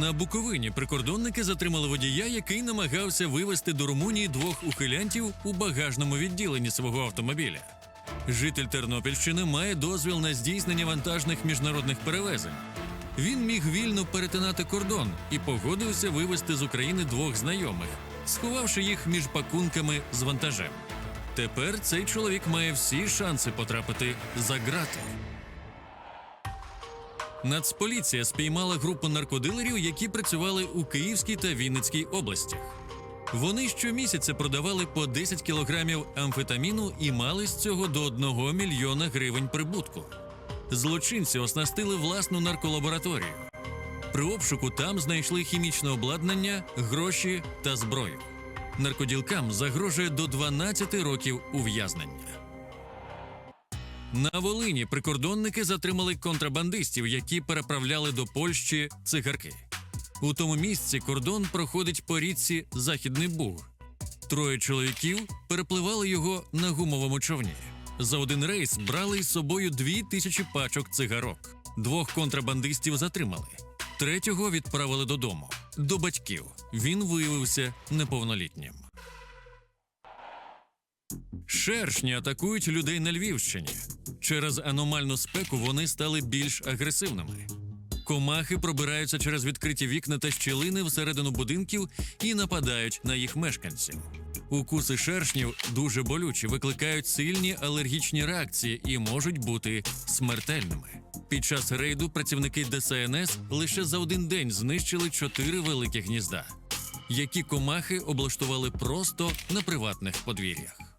На Буковині прикордонники затримали водія, який намагався вивезти до Румунії двох ухилянтів у багажному відділенні свого автомобіля. Житель Тернопільщини має дозвіл на здійснення вантажних міжнародних перевезень. Він міг вільно перетинати кордон і погодився вивезти з України двох знайомих, сховавши їх між пакунками з вантажем. Тепер цей чоловік має всі шанси потрапити за ґрати. Нацполіція спіймала групу наркодилерів, які працювали у Київській та Вінницькій областях. Вони щомісяця продавали по 10 кілограмів амфетаміну і мали з цього до 1 мільйона гривень прибутку. Злочинці оснастили власну нарколабораторію. При обшуку там знайшли хімічне обладнання, гроші та зброю. Наркоділкам загрожує до 12 років ув'язнення. На Волині прикордонники затримали контрабандистів, які переправляли до Польщі цигарки. У тому місці кордон проходить по річці Західний Буг. Троє чоловіків перепливали його на гумовому човні. За один рейс брали із собою дві тисячі пачок цигарок. Двох контрабандистів затримали. Третього відправили додому до батьків. Він виявився неповнолітнім. Шершні атакують людей на Львівщині. Через аномальну спеку вони стали більш агресивними. Комахи пробираються через відкриті вікна та щілини всередину будинків і нападають на їх мешканців. Укуси шершнів дуже болючі, викликають сильні алергічні реакції і можуть бути смертельними. Під час рейду працівники ДСНС лише за один день знищили чотири великі гнізда, які комахи облаштували просто на приватних подвір'ях.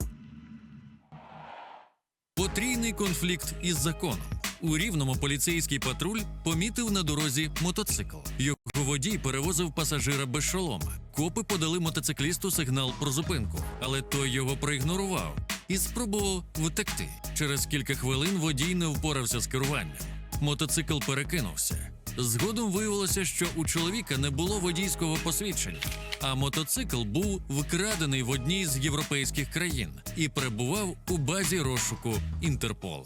Потрійний конфлікт із законом. У рівному поліцейський патруль помітив на дорозі мотоцикл. Його водій перевозив пасажира без шолома. Копи подали мотоциклісту сигнал про зупинку, але той його проігнорував і спробував втекти. Через кілька хвилин водій не впорався з керуванням. Мотоцикл перекинувся. Згодом виявилося, що у чоловіка не було водійського посвідчення, а мотоцикл був вкрадений в одній з європейських країн і перебував у базі розшуку Інтерполу.